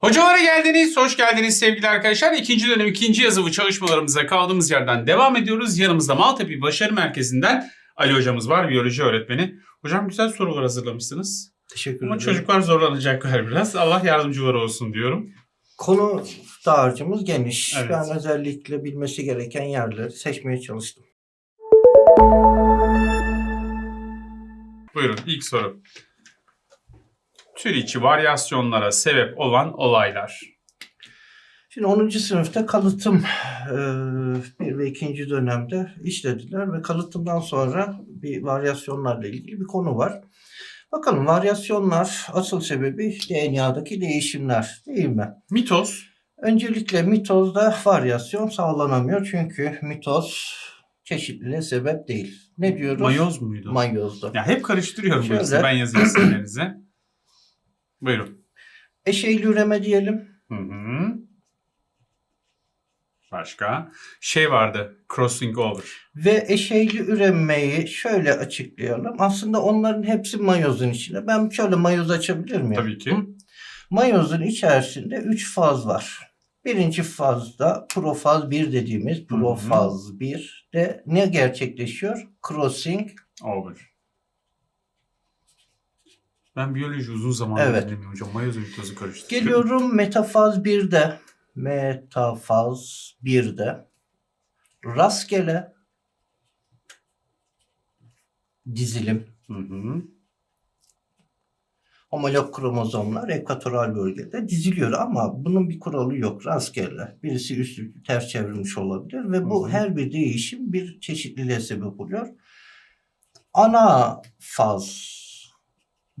Hocalara geldiniz, hoş geldiniz sevgili arkadaşlar. İkinci dönem ikinci yazılı çalışmalarımıza kaldığımız yerden devam ediyoruz. Yanımızda Maltepe Başarı Merkezi'nden Ali hocamız var, biyoloji öğretmeni. Hocam güzel sorular hazırlamışsınız. Teşekkür Ama ederim. çocuklar zorlanacaklar biraz. Allah yardımcıları olsun diyorum. Konu dağarcığımız geniş. Evet. Ben özellikle bilmesi gereken yerleri seçmeye çalıştım. Buyurun ilk soru. Tür içi varyasyonlara sebep olan olaylar. Şimdi 10. sınıfta kalıtım e, bir ve ikinci dönemde işlediler ve kalıtımdan sonra bir varyasyonlarla ilgili bir konu var. Bakalım varyasyonlar asıl sebebi DNA'daki değişimler değil mi? Mitoz. Öncelikle mitozda varyasyon sağlanamıyor çünkü mitoz çeşitliliğe sebep değil. Ne diyoruz? Mayoz muydu? Mayozda. ya hep karıştırıyorum Şöyle. Ben yazayım isimlerinize. Buyurun. Eşeğli üreme diyelim. Hı hı. Başka? Şey vardı. Crossing over. Ve eşeyli üremeyi şöyle açıklayalım. Aslında onların hepsi mayozun içinde. Ben şöyle mayoz açabilir miyim? Tabii ki. Hı? Mayozun içerisinde 3 faz var. Birinci fazda profaz 1 dediğimiz profaz 1 de ne gerçekleşiyor? Crossing Over. Ben biyoloji uzun zamandır Evet. dinlemiyorum hocam. Mayoz mitozu karıştırıyorum. Geliyorum metafaz 1'de. Metafaz 1'de. Rastgele dizilim. Hı hı. homolog kromozomlar ekvatoral bölgede diziliyor ama bunun bir kuralı yok rastgele. Birisi üstü ters çevrilmiş olabilir ve bu Hı hı. her bir değişim bir çeşitliliğe sebep oluyor. Ana faz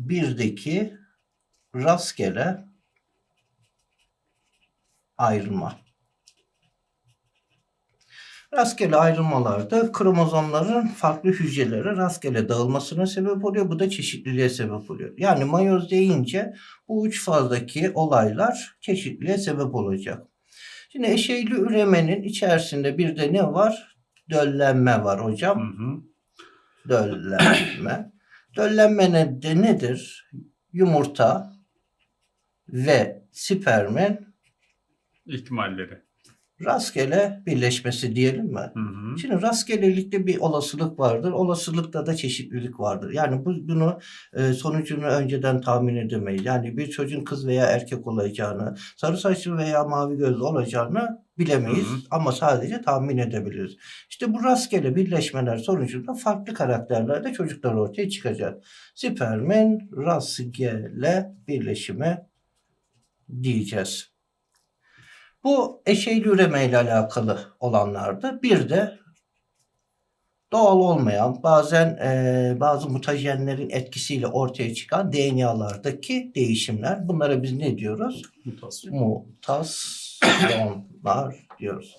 birdeki rastgele ayrılma. Rastgele ayrılmalarda kromozomların farklı hücrelere rastgele dağılmasına sebep oluyor. Bu da çeşitliliğe sebep oluyor. Yani mayoz deyince bu üç fazdaki olaylar çeşitliliğe sebep olacak. Şimdi eşeyli üremenin içerisinde bir de ne var? Döllenme var Hı hocam. hı. Döllenme. Döllenme ne- de nedir? Yumurta ve spermin İhtimalleri. Rastgele birleşmesi diyelim mi? Hı hı. Şimdi rastgelelikte bir olasılık vardır. Olasılıkta da çeşitlilik vardır. Yani bu, bunu e, sonucunu önceden tahmin edemeyiz. Yani bir çocuğun kız veya erkek olacağını, sarı saçlı veya mavi gözlü olacağını bilemeyiz. Hı hı. Ama sadece tahmin edebiliriz. İşte bu rastgele birleşmeler sonucunda farklı karakterlerde çocuklar ortaya çıkacak. Spermin rastgele birleşimi diyeceğiz. Bu eşeyli üreme ile alakalı olanlardı. Bir de doğal olmayan bazen eee, bazı mutajenlerin etkisiyle ortaya çıkan DNA'lardaki değişimler. Bunlara biz ne diyoruz? Mutasyon. Mutasyonlar diyoruz.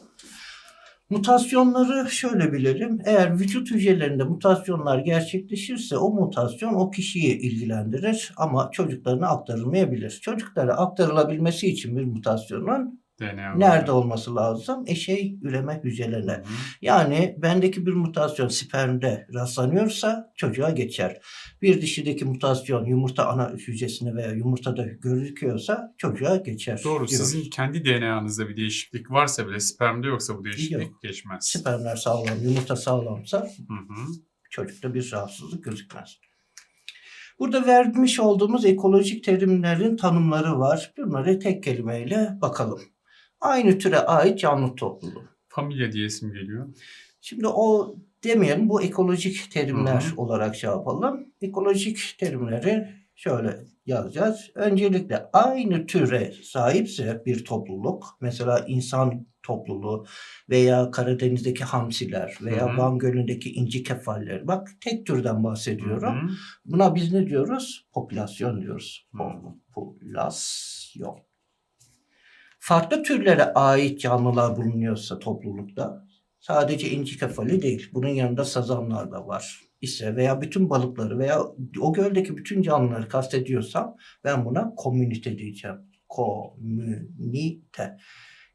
Mutasyonları şöyle bilelim. Eğer vücut hücrelerinde mutasyonlar gerçekleşirse o mutasyon o kişiyi ilgilendirir ama çocuklarına aktarılmayabilir. Çocuklara aktarılabilmesi için bir mutasyonun DNA. nerede olması lazım? Eşey üreme hücrelerine. Hı. Yani bendeki bir mutasyon spermde rastlanıyorsa çocuğa geçer. Bir dişideki mutasyon yumurta ana hücresine veya yumurtada gözüküyorsa çocuğa geçer. Doğru. diyoruz. Sizin kendi DNA'nızda bir değişiklik varsa bile spermde yoksa bu değişiklik geçmez. Spermler sağlam, yumurta sağlamsa Hı hı. çocukta bir rahatsızlık gözükmez. Burada vermiş olduğumuz ekolojik terimlerin tanımları var. Bunları tek kelimeyle bakalım. Aynı türe ait canlı topluluğu. Familya diye isim geliyor. Şimdi o demeyelim bu ekolojik terimler Hı hı. olarak şey yapalım. Ekolojik terimleri şöyle yazacağız. Öncelikle aynı türe sahipse bir topluluk mesela insan topluluğu veya Karadeniz'deki hamsiler veya Hı hı. Van Gölü'ndeki inci kefaller. Bak tek türden bahsediyorum. Hı hı. Buna biz ne diyoruz? Popülasyon diyoruz. Popülasyon. Farklı türlere ait canlılar bulunuyorsa toplulukta sadece inci kefali değil. Bunun yanında sazanlar da var ise veya bütün balıkları veya o göldeki bütün canlıları kastediyorsam ben buna komünite diyeceğim. Komünite.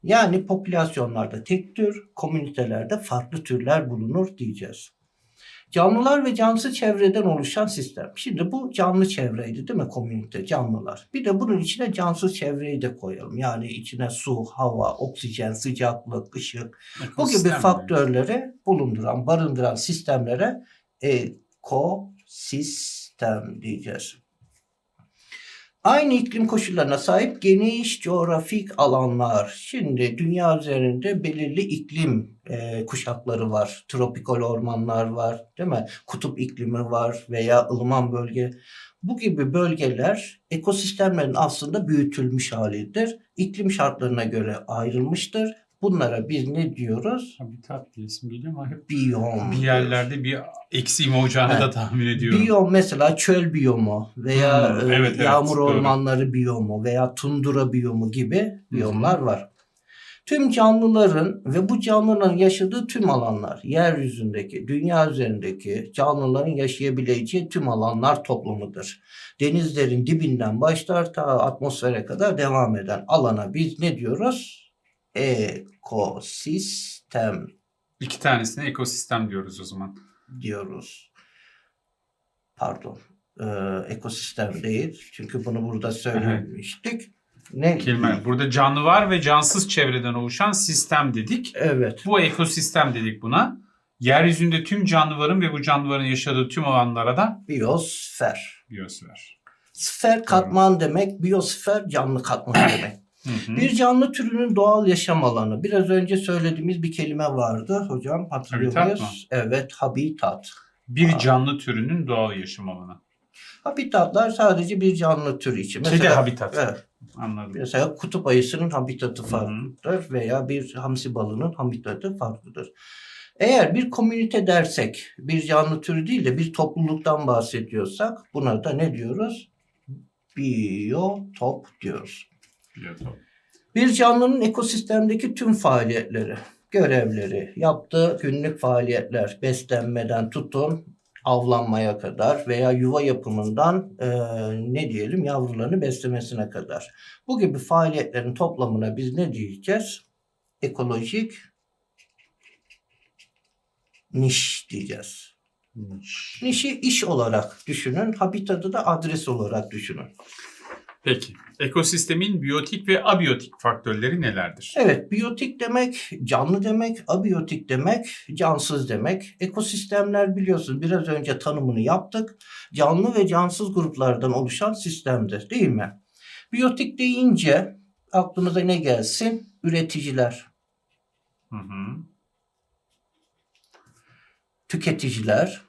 Yani popülasyonlarda tek tür, komünitelerde farklı türler bulunur diyeceğiz. Canlılar ve cansız çevreden oluşan sistem. Şimdi bu canlı çevreydi değil mi komünite canlılar. Bir de bunun içine cansız çevreyi de koyalım. Yani içine su, hava, oksijen, sıcaklık, ışık bu gibi faktörleri bulunduran, barındıran sistemlere ekosistem diyeceğiz. Aynı iklim koşullarına sahip geniş coğrafik alanlar. Şimdi dünya üzerinde belirli iklim e, kuşakları var. Tropikal ormanlar var, değil mi? Kutup iklimi var veya ılıman bölge. Bu gibi bölgeler ekosistemlerin aslında büyütülmüş halidir. İklim şartlarına göre ayrılmıştır. Bunlara biz ne diyoruz? Habitat diye isim geliyor ama hep Biyom. bir yerlerde bir eksiğim olacağını Evet. da tahmin ediyorum. Biyom mesela çöl biyomu veya Hmm, e, evet, evet, yağmur doğru. ormanları biyomu veya tundura biyomu gibi biyomlar var. Tüm canlıların ve bu canlıların yaşadığı tüm alanlar, yeryüzündeki, dünya üzerindeki canlıların yaşayabileceği tüm alanlar toplamıdır. Denizlerin dibinden başlar ta atmosfere kadar devam eden alana biz ne diyoruz? Ekosistem İki tanesine ekosistem diyoruz o zaman. Diyoruz. Pardon. Ee, ekosistem değil. Çünkü bunu burada söylemiştik. Ne? Kelime. Burada canlı var ve cansız çevreden oluşan sistem dedik. Evet. Bu ekosistem dedik buna. Yeryüzünde tüm canlıların ve bu canlıların yaşadığı tüm alanlara da Biyosfer. biyosfer. Sfer katman demek, biyosfer canlı katman demek. Hı hı. Bir canlı türünün doğal yaşam alanı. Biraz önce söylediğimiz bir kelime vardı hocam. Hatırlıyor Habitat muyuz? Evet, habitat. Bir canlı türünün doğal yaşam alanı. Habitatlar sadece bir canlı türü için. Kedi habitat. Evet. Anladım. Mesela kutup ayısının habitatı Hı hı. farklıdır veya bir hamsi balığının habitatı farklıdır. Eğer bir komünite dersek, bir canlı türü değil de bir topluluktan bahsediyorsak buna da ne diyoruz? Biyotop diyoruz. Bir canlının ekosistemdeki tüm faaliyetleri, görevleri, yaptığı günlük faaliyetler, beslenmeden tutun avlanmaya kadar veya yuva yapımından eee, ne diyelim yavrularını beslemesine kadar. Bu gibi faaliyetlerin toplamına biz ne diyeceğiz? Ekolojik niş diyeceğiz. Nişi iş olarak düşünün, habitatı da adres olarak düşünün. Peki. Ekosistemin biyotik ve abiyotik faktörleri nelerdir? Evet, biyotik demek canlı demek, abiyotik demek cansız demek. Ekosistemler biliyorsunuz biraz önce tanımını yaptık. Canlı ve cansız gruplardan oluşan sistemdir değil mi? Biyotik deyince aklımıza ne gelsin? Üreticiler, Hı hı. tüketiciler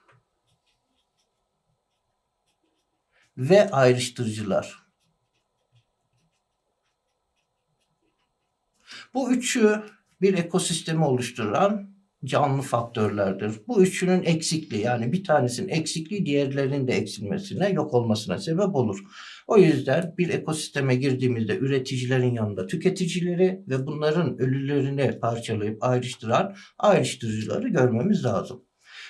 ve ayrıştırıcılar. Bu üçü bir ekosistemi oluşturan canlı faktörlerdir. Bu üçünün eksikliği yani bir tanesinin eksikliği diğerlerinin de eksilmesine, yok olmasına sebep olur. O yüzden bir ekosisteme girdiğimizde üreticilerin yanında tüketicileri ve bunların ölülerini parçalayıp ayrıştıran ayrıştırıcıları görmemiz lazım.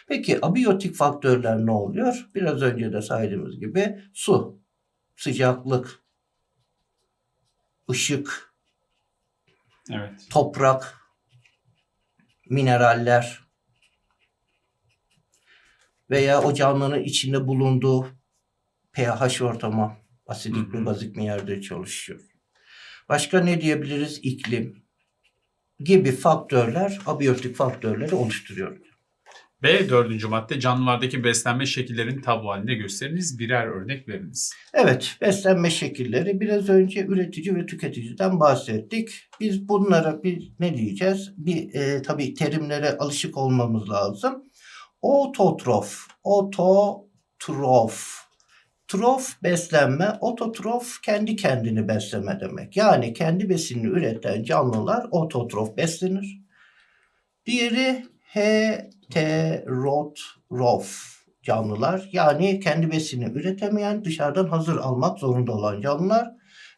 Peki abiyotik faktörler ne oluyor? Biraz önce de saydığımız gibi su, sıcaklık, ışık, Evet. toprak, mineraller veya o canlının içinde bulunduğu pH ortamı asidik mi bazik mi yerde çalışıyor. Başka ne diyebiliriz? İklim gibi faktörler abiyotik faktörleri oluşturuyor. Ve dördüncü madde canlılardaki beslenme şekillerini tablo halinde gösteriniz. Birer örnek veriniz. Evet, beslenme şekilleri biraz önce üretici ve tüketiciden bahsettik. Biz bunlara bir ne diyeceğiz? Bir e, tabii terimlere alışık olmamız lazım. Ototrof, ototrof. Trof beslenme, ototrof kendi kendini besleme demek. Yani kendi besinini üreten canlılar ototrof beslenir. Diğeri heterotrof canlılar. Yani kendi besinini üretemeyen, dışarıdan hazır almak zorunda olan canlılar.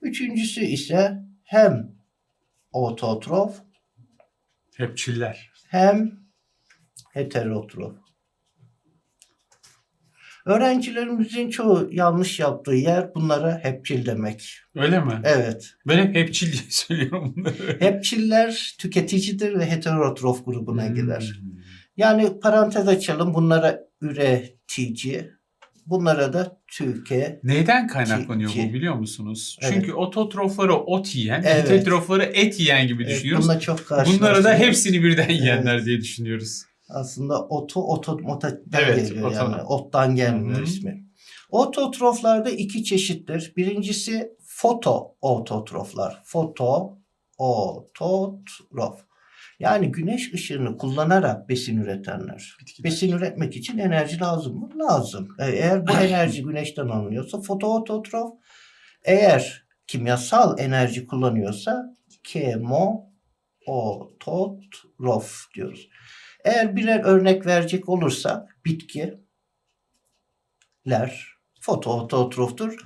Üçüncüsü ise hem ototrof Hepçiller. hem heterotrof. Öğrencilerimizin çoğu yanlış yaptığı yer bunlara hepçil demek. Öyle mi? Evet. Ben hep hepçil diye söylüyorum bunları. Hepçiller tüketicidir ve heterotrof grubuna Hmm. girer. Yani parantez açalım. Bunlara üretici, bunlara da tüke. Neyden kaynaklanıyor Ki- bu biliyor musunuz? Evet. Çünkü ototrofları ot yiyen, Evet. heterotrofları et yiyen gibi Evet, düşünüyoruz. bununla çok Bunlara da hepsini birden yiyenler diye düşünüyoruz. Aslında oto otomotadan Evet, geliyor oto. yani. Ottan gelmiyor ismi. Ototroflarda iki çeşittir. Birincisi foto ototroflar. Foto ototrof. Yani güneş ışığını kullanarak besin üretenler. Bitkiler. Besin üretmek için enerji lazım mı? Lazım. E, Eğer bu enerji güneşten alınıyorsa fotoototrof. Eğer kimyasal enerji kullanıyorsa kemoototrof diyoruz. Eğer birer örnek verecek olursak bitkiler fotoototroftur.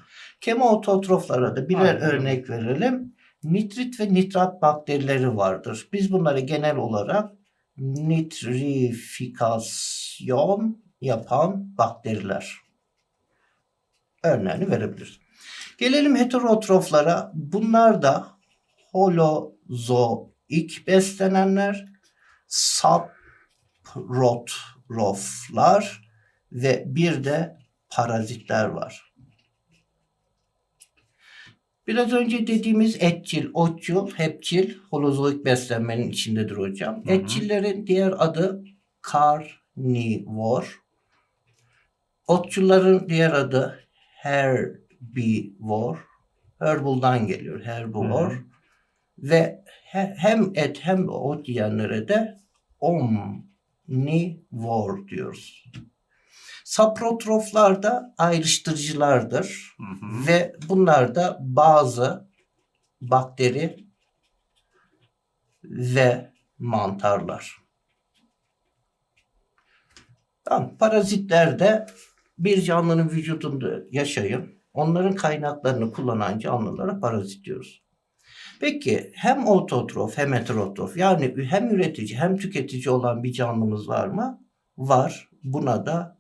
Kemoototroflara da birer Aynen örnek verelim. Nitrit ve nitrat bakterileri vardır. Biz bunları genel olarak nitrifikasyon yapan bakteriler. Örneğini verebiliriz. Gelelim heterotroflara. Bunlar da holozoik beslenenler, saprotroflar ve bir de parazitler var. Biraz önce dediğimiz etçil, otçul, hepçil, holozoik beslenmenin içindedir hocam. Hı hı. Etçillerin diğer adı karnivor. Otçulların diğer adı herbivor. Herbal'dan geliyor, herbivor. Hı hı. Ve he- hem et hem ot yiyenlere de omnivor diyoruz. Saprotroflar da ayrıştırıcılardır. Hı hı. Ve bunlar da bazı bakteri ve mantarlar. Tamam, parazitler de bir canlının vücudunda yaşayın. Onların kaynaklarını kullanan canlılara parazit diyoruz. Peki hem ototrof hem heterotrof yani hem üretici hem tüketici olan bir canlımız var mı? Var. Buna da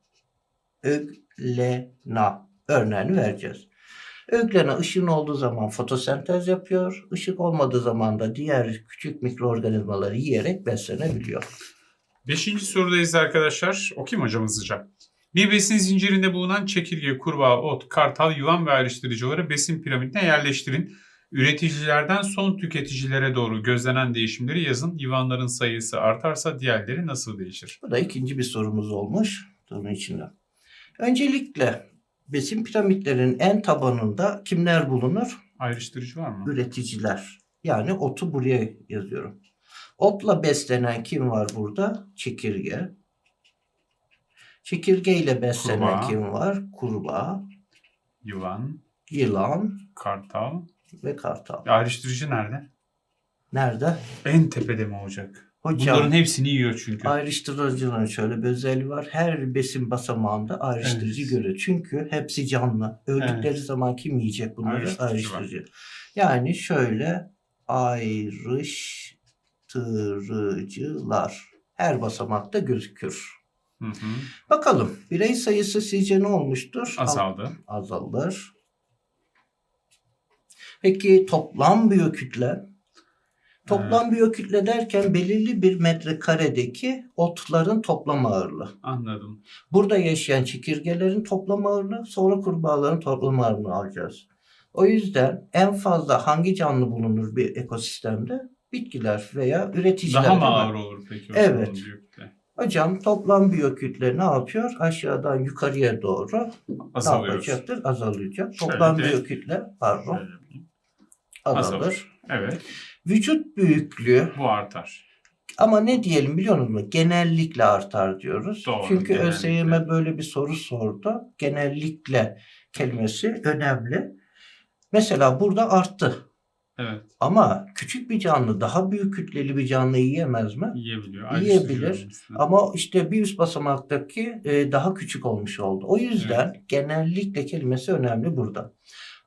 öglena örneğini vereceğiz. Öglena ışığın olduğu zaman fotosentez yapıyor. Işık olmadığı zaman da diğer küçük mikroorganizmaları yiyerek beslenebiliyor. Beşinci sorudayız arkadaşlar. Okuyayım hocam hızlıca. Bir besin zincirinde bulunan çekirge, kurbağa, ot, kartal, yılan ve ayrıştırıcıları besin piramidine yerleştirin. Üreticilerden son tüketicilere doğru gözlenen değişimleri yazın. Yılanların sayısı artarsa diğerleri nasıl değişir? Bu da ikinci bir sorumuz olmuş. Bunun içinde. Öncelikle besin piramitlerinin en tabanında kimler bulunur? Ayrıştırıcı var mı? Üreticiler. Yani otu buraya yazıyorum. Otla beslenen kim var burada? Çekirge. Çekirge ile beslenen Kurbağa. kim var? Kurbağa, Yılan, yılan kartal. ve kartal. Ayrıştırıcı nerede? Nerede? En tepede mi olacak? Hocam Bunların hepsini yiyor çünkü. ayrıştırıcıların şöyle bir özelliği var. Her besin basamağında ayrıştırıcı Evet. görüyor. Çünkü hepsi canlı. Öldükleri zaman kim yiyecek bunları? Ayrıştırıcı var. Ayrıştırıcı. Yani şöyle ayrıştırıcılar her basamakta gözükür. Hı hı. Bakalım birey sayısı sizce ne olmuştur? Azaldı. Azalır. Peki toplam biyokütle? Toplam biyokütle derken belirli bir metrekaredeki otların toplam ağırlığı. Anladım. Burada yaşayan çekirgelerin toplam ağırlığı, sonra kurbağaların toplam ağırlığını alacağız. O yüzden en fazla hangi canlı bulunur bir ekosistemde? Bitkiler veya üreticiler. Daha mı ağır olur peki o Evet. zaman? Hocam toplam biyokütle ne yapıyor? Aşağıdan yukarıya doğru ne Azalıyoruz. yapacaktır? Azalacak. Şöyle Toplam direkt- biyokütle pardon azalır. Azalır. Evet. Vücut büyüklüğü Bu artar. ama ne diyelim biliyor musunuz? Genellikle artar diyoruz. Doğru, Çünkü genellikle. ÖSYM böyle bir soru sordu. Genellikle kelimesi önemli. Mesela burada arttı. Evet. Ama küçük bir canlı daha büyük kütleli bir canlı yiyemez mi? Yiyebiliyor. Yiyebilir. Ama işte bir üst basamaktaki e, daha küçük olmuş oldu. O yüzden genellikle kelimesi önemli burada.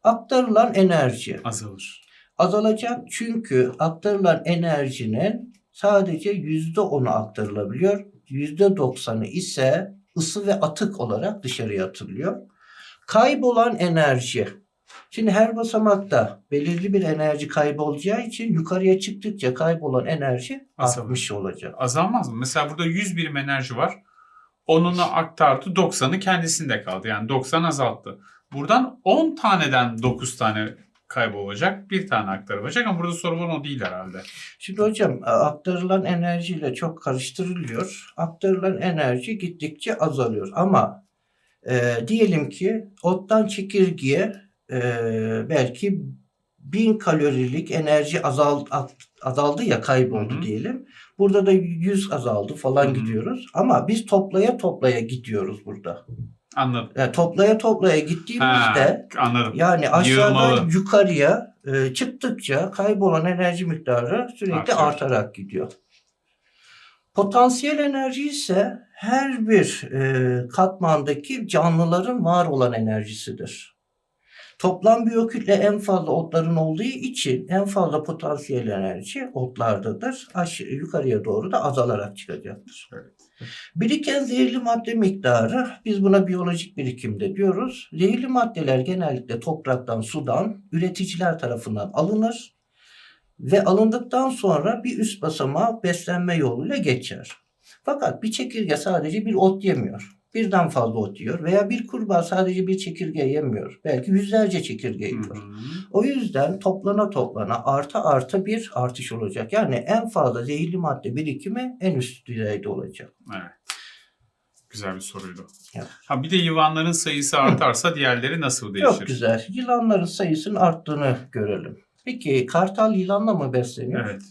Aktarılan enerji Azalır. Azalacak çünkü aktarılan enerjinin sadece yüzde onu aktarılabiliyor. Yüzde doksanı ise ısı ve atık olarak dışarıya atılıyor. Kaybolan enerji Şimdi her basamakta belirli bir enerji kaybolacağı için yukarıya çıktıkça kaybolan enerji Azalır. artmış olacak. Azalmaz mı? Mesela burada 100 birim enerji var. Onunu aktardı 90'ı kendisinde kaldı. Yani 90 azalttı. Buradan 10 taneden 9 tane kaybolacak. Bir tane aktarılacak ama burada soru bana o değil herhalde. Şimdi hocam aktarılan enerjiyle çok karıştırılıyor. Aktarılan enerji gittikçe azalıyor. Ama e, diyelim ki ottan çekirgeye e, belki bin kalorilik enerji azal, azaldı ya kayboldu Hı hı. diyelim. Burada da 100 azaldı falan Hı hı. gidiyoruz. Ama biz toplaya toplaya gidiyoruz burada. Anladım. Yani toplaya toplaya gittiğimizde Ha, anladım. yani aşağıdan Yığılmalı. yukarıya e, çıktıkça kaybolan enerji miktarı sürekli Artıyor. artarak gidiyor. Potansiyel enerji ise her bir e, katmandaki canlıların var olan enerjisidir. Toplam biyokütle en fazla otların olduğu için en fazla potansiyel enerji otlardadır. Aşağı, yukarıya doğru da azalarak çıkacaktır. Evet. Biriken zehirli madde miktarı, biz buna biyolojik birikimde diyoruz. Zehirli maddeler genellikle topraktan, sudan, üreticiler tarafından alınır ve alındıktan sonra bir üst basamağa beslenme yoluyla geçer. Fakat bir çekirge sadece bir ot yemiyor. Birden fazla ot yiyor veya bir kurbağa sadece bir çekirge yemiyor. Belki yüzlerce çekirge yiyor. O yüzden toplana toplana arta arta bir artış olacak. Yani en fazla zehirli madde birikimi en üst düzeyde olacak. Evet. Güzel bir soruydu. Evet. Ha bir de yılanların sayısı artarsa diğerleri nasıl değişir? Çok güzel. Yılanların sayısının arttığını görelim. Peki kartal yılanla mı besleniyor? Evet.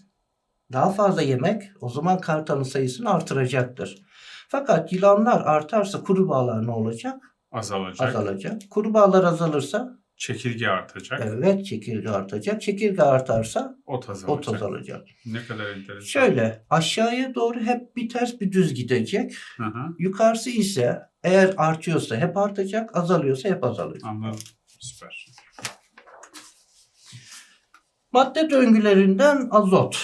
Daha fazla yemek o zaman kartalın sayısını artıracaktır. Fakat yılanlar artarsa kurbağalar ne olacak? Azalacak. Azalacak. Kurbağalar azalırsa Çekirge artacak. evet çekirge artacak. Çekirge artarsa Ot azalacak. ot azalacak. Ne kadar enteresan. Şöyle aşağıya doğru hep bir ters bir düz gidecek. Hı hı. Yukarısı ise eğer artıyorsa hep artacak, azalıyorsa hep azalacak. Anladım. Süper. Madde döngülerinden azot.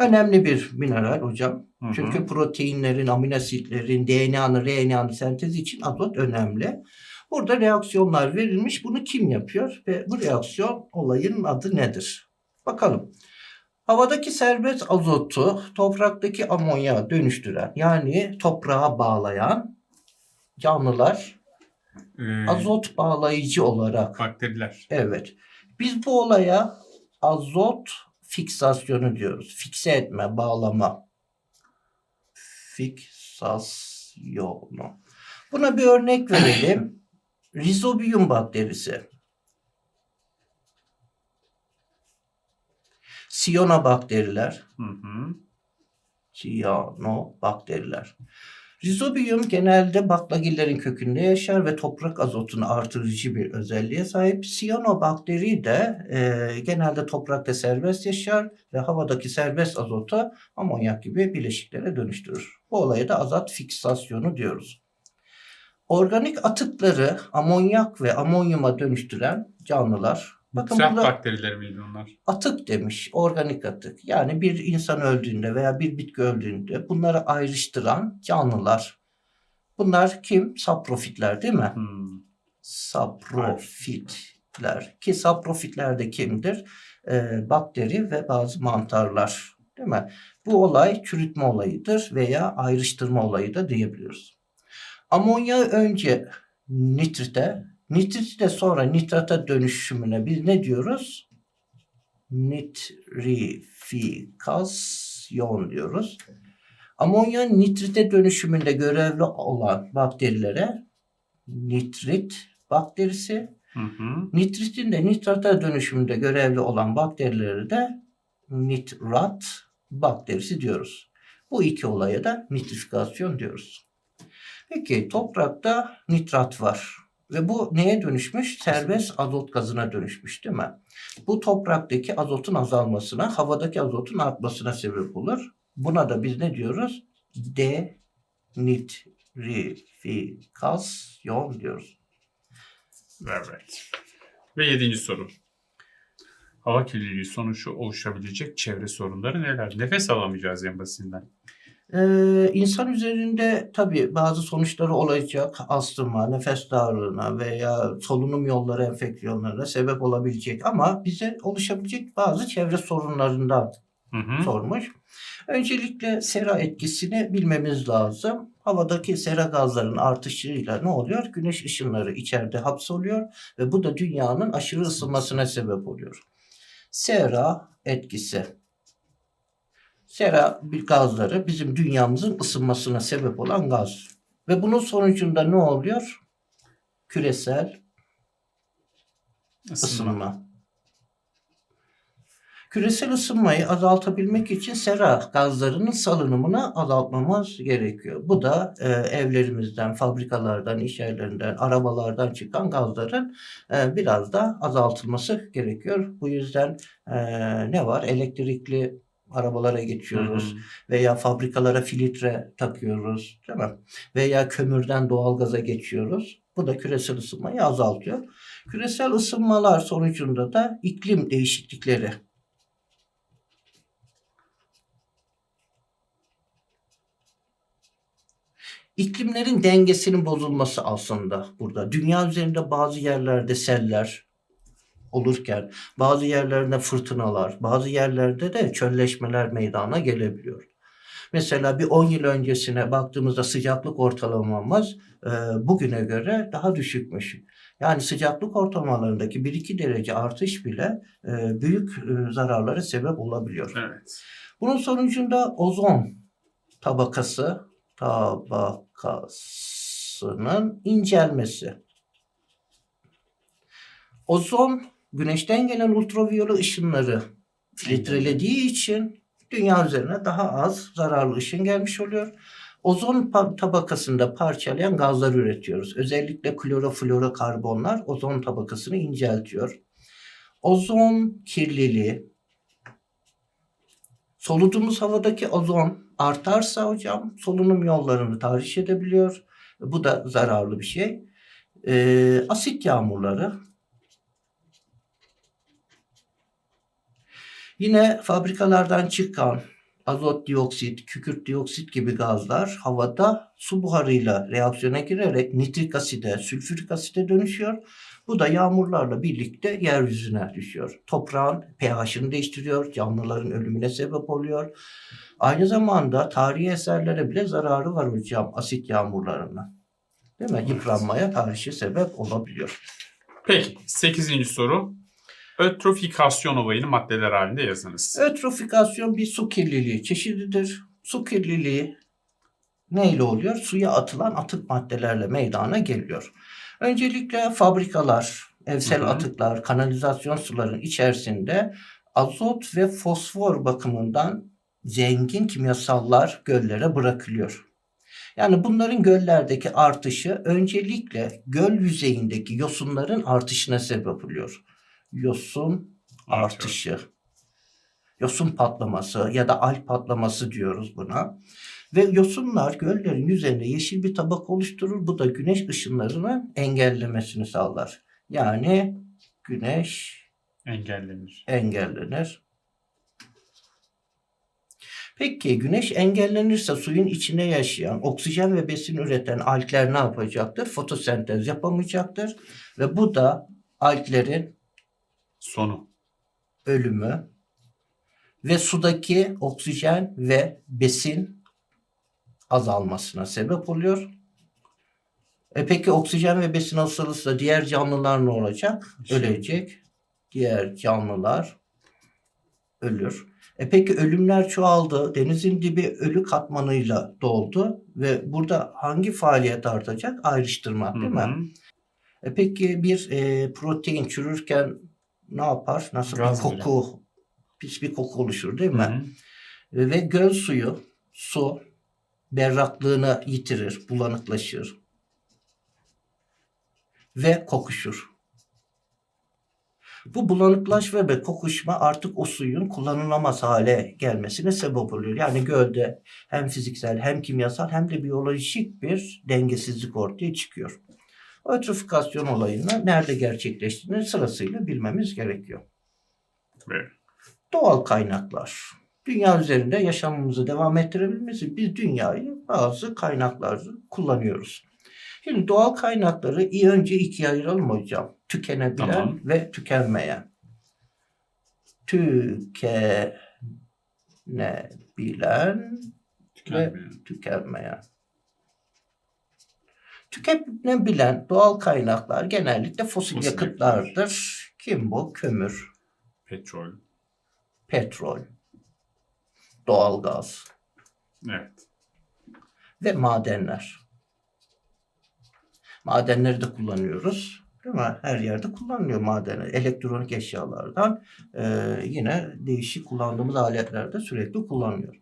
Önemli bir mineral hocam. Hı hı. Çünkü proteinlerin, amino asitlerin, DNA'nın, RNA'nın sentezi için azot önemli. Burada reaksiyonlar verilmiş. Bunu kim yapıyor? Ve bu reaksiyon olayın adı nedir? Bakalım. Havadaki serbest azotu topraktaki amonya dönüştüren yani toprağa bağlayan canlılar Ee, azot bağlayıcı olarak Bakteriler. Evet. Biz bu olaya azot fiksasyonu diyoruz. Fikse etme, bağlama. Fiksasyonu. Buna bir örnek verelim. Rhizobium bakterisi. Siyonobakteriler. Hı hı. Siyanobakteriler. Rhizobium genelde baklagillerin kökünde yaşar ve toprak azotunu artırıcı bir özelliğe sahip. Siyanobakteri de e, genelde toprakta serbest yaşar ve havadaki serbest azotu amonyak gibi bileşiklere dönüştürür. Bu olaya da azot fiksasyonu diyoruz. Organik atıkları amonyak ve amonyuma dönüştüren canlılar. Bakın Trap burada bakterileri miydi onlar? atık demiş, organik atık. Yani bir insan öldüğünde veya bir bitki öldüğünde bunları ayrıştıran canlılar. Bunlar kim? Saprofitler değil mi? Hmm. Saprofitler. Ki saprofitler de kimdir? Ee, bakteri ve bazı mantarlar. Değil mi? Bu olay çürütme olayıdır veya ayrıştırma olayı da diyebiliyoruz. Amonya önce nitrite, nitrit de sonra nitrata dönüşümüne biz ne diyoruz? Nitrifikasyon diyoruz. Amonya nitrite dönüşümünde görevli olan bakterilere nitrit bakterisi, Hı hı. nitritin de nitrata dönüşümünde görevli olan bakterilere de nitrat bakterisi diyoruz. Bu iki olaya da nitrifikasyon diyoruz. Peki toprakta nitrat var. Ve bu neye dönüşmüş? Serbest azot gazına dönüşmüş değil mi? Bu topraktaki azotun azalmasına, havadaki azotun artmasına sebep olur. Buna da biz ne diyoruz? Denitrifikasyon diyoruz. Evet. Ve yedinci soru. Hava kirliliği sonucu oluşabilecek çevre sorunları neler? Nefes alamayacağız en basitinden. Ee, insan üzerinde tabii bazı sonuçları olacak. Astıma, nefes darlığına veya solunum yolları enfeksiyonlarına sebep olabilecek ama bize oluşabilecek bazı çevre sorunlarından Hı hı. sormuş. Öncelikle sera etkisini bilmemiz lazım. Havadaki sera gazlarının artışıyla ne oluyor? Güneş ışınları içeride hapsoluyor ve bu da dünyanın aşırı ısınmasına sebep oluyor. Sera etkisi. Sera bir gazları bizim dünyamızın ısınmasına sebep olan gaz. Ve bunun sonucunda ne oluyor? Küresel Isınma. ısınma. Küresel ısınmayı azaltabilmek için sera gazlarının salınımını azaltmamız gerekiyor. Bu da e, evlerimizden, fabrikalardan, iş yerlerinden, arabalardan çıkan gazların e, biraz da azaltılması gerekiyor. Bu yüzden e, ne var? Elektrikli arabalara geçiyoruz hı. veya fabrikalara filtre takıyoruz, değil mi? Veya kömürden doğalgaza geçiyoruz. Bu da küresel ısınmayı azaltıyor. Küresel ısınmalar sonucunda da iklim değişiklikleri İklimlerin dengesinin bozulması aslında burada. Dünya üzerinde bazı yerlerde seller olurken bazı yerlerde fırtınalar, bazı yerlerde de çölleşmeler meydana gelebiliyor. Mesela bir 10 yıl öncesine baktığımızda sıcaklık ortalamamız e, bugüne göre daha düşükmüş. Yani sıcaklık ortalamalarındaki 1-2 derece artış bile e, büyük e, zararlara sebep olabiliyor. Evet. Bunun sonucunda ozon tabakası tabakasının incelmesi. Ozon güneşten gelen ultraviyole ışınları filtrelediği için dünya üzerine daha az zararlı ışın gelmiş oluyor. Ozon tabakasında parçalayan gazlar üretiyoruz. Özellikle kloroflorokarbonlar ozon tabakasını inceltiyor. Ozon kirliliği, Soluduğumuz havadaki ozon artarsa hocam solunum yollarını tahriş edebiliyor. Bu da zararlı bir şey. Ee, asit yağmurları. Yine fabrikalardan çıkan azot dioksit, kükürt dioksit gibi gazlar havada su buharıyla reaksiyona girerek nitrik aside, sülfürik aside dönüşüyor. Bu da yağmurlarla birlikte yeryüzüne düşüyor. Toprağın pH'ini değiştiriyor, canlıların ölümüne sebep oluyor. Aynı zamanda tarihi eserlere bile zararı var hocam asit yağmurlarının. Değil mi? Yıpranmaya karşı sebep olabiliyor. Peki 8. soru. Ötrofikasyon olayını maddeler halinde yazınız. Ötrofikasyon bir su kirliliği çeşididir. Su kirliliği neyle oluyor? Suya atılan atık maddelerle meydana geliyor. Öncelikle fabrikalar, evsel Hı hı. atıklar, kanalizasyon suların içerisinde azot ve fosfor bakımından zengin kimyasallar göllere bırakılıyor. Yani bunların göllerdeki artışı öncelikle göl yüzeyindeki yosunların artışına sebep oluyor. Yosun Artıyor. artışı. Yosun patlaması ya da alg patlaması diyoruz buna. Ve yosunlar göllerin yüzeyinde yeşil bir tabak oluşturur. Bu da güneş ışınlarının engellemesini sağlar. Yani güneş Engellenir. engellenir. Peki güneş engellenirse suyun içinde yaşayan, oksijen ve besin üreten algler ne yapacaktır? Fotosentez yapamayacaktır ve bu da alglerin Sonu. ölümü ve sudaki oksijen ve besin azalmasına sebep oluyor. E peki oksijen ve besin azalırsa diğer canlılar ne olacak? Şey- Ölecek. Diğer canlılar ölür. E peki ölümler çoğaldı. Denizin dibi ölü katmanıyla doldu ve burada hangi faaliyet artacak? Ayrıştırma değil mi? Hı hı. E peki bir e, protein çürürken ne yapar? Nasıl Gaz bir koku, pis bir koku oluşur değil mi? Hı hı. Ve göl suyu, su berraklığını yitirir, bulanıklaşır ve kokuşur. Bu bulanıklaşma ve kokuşma artık o suyun kullanılamaz hale gelmesine sebep oluyor. Yani gölde hem fiziksel hem kimyasal hem de biyolojik bir dengesizlik ortaya çıkıyor. Ötrofikasyon olayını nerede gerçekleştiğini sırasıyla bilmemiz gerekiyor. Evet. Doğal kaynaklar. Dünya üzerinde yaşamımızı devam ettirebilmesi biz dünyayı bazı kaynaklar kullanıyoruz. Şimdi doğal kaynakları iyi önce ikiye ayıralım hocam. Tükenebilen Tamam. ve tükenmeyen. Tükenebilen Tükenmeyen. tükenmeyen. Tükenebilen doğal kaynaklar genellikle fosil, Fosil yakıtlardır. Kim bu? Kömür, Petrol. petrol, doğalgaz Evet. ve madenler. Madenleri de kullanıyoruz. Değil mi? Her yerde kullanılıyor madenler. Elektronik eşyalardan e, yine değişik kullandığımız aletlerde sürekli kullanılıyor.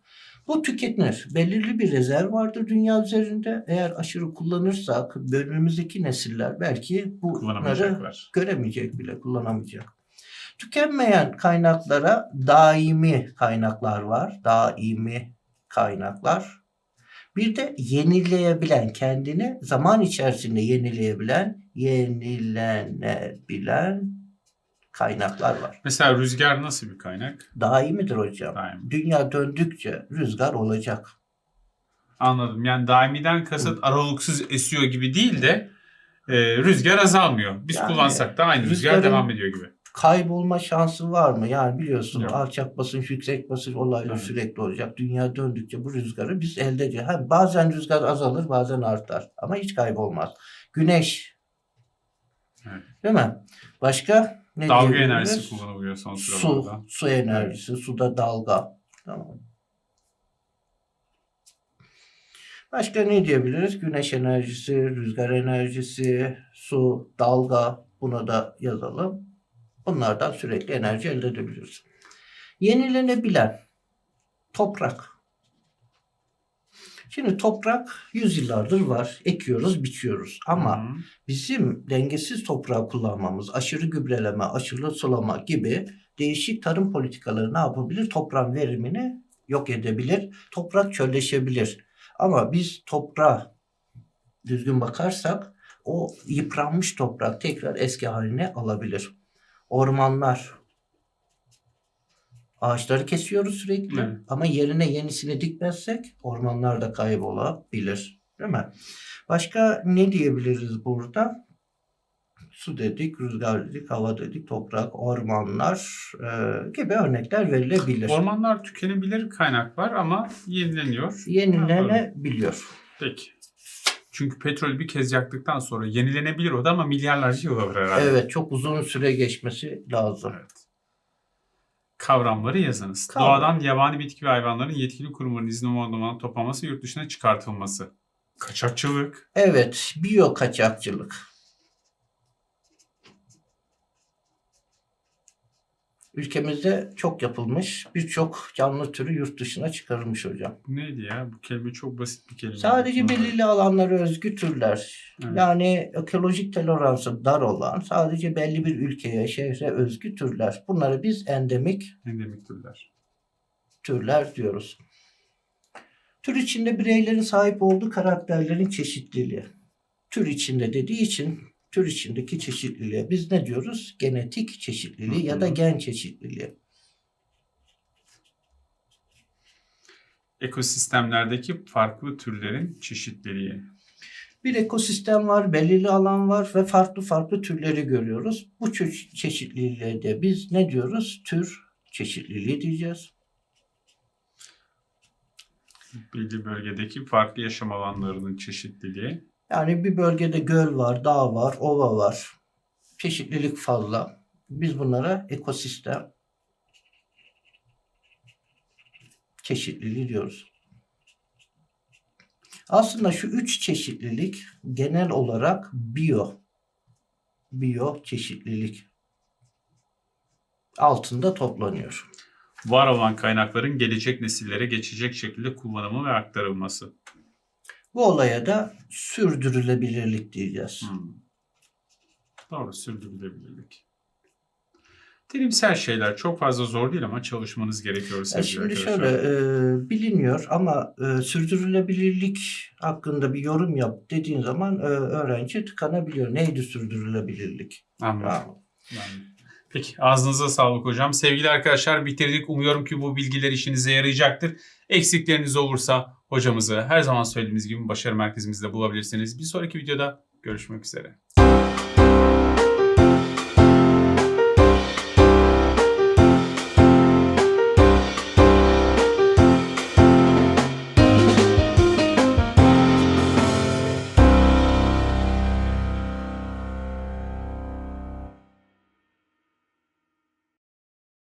Bu tüketilir. Belirli bir rezerv vardır dünya üzerinde. Eğer aşırı kullanırsak önümüzdeki nesiller belki bunları göremeyecek bile, kullanamayacak. Tükenmeyen kaynaklara daimi kaynaklar var. Daimi kaynaklar. Bir de yenileyebilen, kendini zaman içerisinde yenileyebilen, yenilenebilen kaynaklar var. Mesela rüzgar nasıl bir kaynak? Daimidir hocam. Daimi. Dünya döndükçe rüzgar olacak. Anladım. Yani daimiden kasıt aralıksız esiyor gibi değil de e, rüzgar azalmıyor. Biz Yani kullansak da aynı rüzgar devam ediyor gibi. Kaybolma şansı var mı? Yani biliyorsun Yok. alçak basınç, yüksek basınç olayları Evet. sürekli olacak. Dünya döndükçe bu rüzgarı biz elde edeceğiz. Hem bazen rüzgar azalır, bazen artar. Ama hiç kaybolmaz. Güneş. Evet. Değil mi? Başka ne Dalga diyebiliriz? enerjisi kullanılıyor son Su, sıralarda. su enerjisi, suda dalga. Tamam. Başka ne diyebiliriz? Güneş enerjisi, rüzgar enerjisi, su, dalga. Buna da yazalım. Bunlardan sürekli enerji elde edebiliriz. Yenilenebilen toprak. Şimdi toprak yüzyıllardır var. Ekiyoruz, biçiyoruz. Ama Hı bizim dengesiz toprağı kullanmamız, aşırı gübreleme, aşırı sulama gibi değişik tarım politikaları ne yapabilir? Toprağın verimini yok edebilir. Toprak çölleşebilir. Ama biz toprağa düzgün bakarsak o yıpranmış toprak tekrar eski haline alabilir. Ormanlar. Ağaçları kesiyoruz sürekli Evet. ama yerine yenisini dikmezsek ormanlar da kaybolabilir. Değil mi? Başka ne diyebiliriz burada? Su dedik, rüzgar dedik, hava dedik, toprak, ormanlar e, gibi örnekler verilebilir. Ormanlar tükenebilir kaynaklar ama yenileniyor. Yenilenebiliyor. Peki. Çünkü petrol bir kez yaktıktan sonra yenilenebilir o da ama milyarlarca yıl alır herhalde. Evet, çok uzun süre geçmesi lazım. Evet. Kavramları yazınız. Kavram. Doğadan yabani bitki ve hayvanların yetkili kurumların izni olmadan toplanması, yurt dışına çıkartılması. Kaçakçılık. Evet, biyo kaçakçılık. Ülkemizde çok yapılmış, birçok canlı türü yurt dışına çıkarılmış hocam. Neydi ya? Bu kelime çok basit bir kelime. Sadece belirli alanlara özgü türler. Evet. Yani ekolojik toleransı dar olan, sadece belli bir ülkeye, şehre özgü türler. Bunları biz endemik Endemik türler. türler diyoruz. Tür içinde bireylerin sahip olduğu karakterlerin çeşitliliği. Tür içinde dediği için tür içindeki çeşitliliğe biz ne diyoruz? Genetik çeşitliliği ya da gen çeşitliliği. Ekosistemlerdeki farklı türlerin çeşitliliği. Bir ekosistem var, belirli alan var ve farklı farklı türleri görüyoruz. Bu çe- çeşitliliğe de biz ne diyoruz? Tür çeşitliliği diyeceğiz. Belli bölgedeki farklı yaşam alanlarının çeşitliliği. Yani bir bölgede göl var, dağ var, ova var. Çeşitlilik fazla. Biz bunlara ekosistem çeşitliliği diyoruz. Aslında şu üç çeşitlilik genel olarak biyo biyo çeşitlilik altında toplanıyor. Var olan kaynakların gelecek nesillere geçecek şekilde kullanımı ve aktarılması. Bu olaya da sürdürülebilirlik diyeceğiz. Hmm. Doğru, sürdürülebilirlik. Terimsel şeyler çok fazla zor değil ama çalışmanız gerekiyor Ya sevgili şimdi arkadaşlar. şöyle e, biliniyor ama e, sürdürülebilirlik hakkında bir yorum yap dediğin zaman e, öğrenci tıkanabiliyor. Neydi sürdürülebilirlik? Anladım. Ha, Yani Peki ağzınıza sağlık hocam. Sevgili arkadaşlar bitirdik. Umuyorum ki bu bilgiler işinize yarayacaktır. Eksikleriniz olursa hocamızı her zaman söylediğimiz gibi başarı merkezimizde bulabilirsiniz. Bir sonraki videoda görüşmek üzere.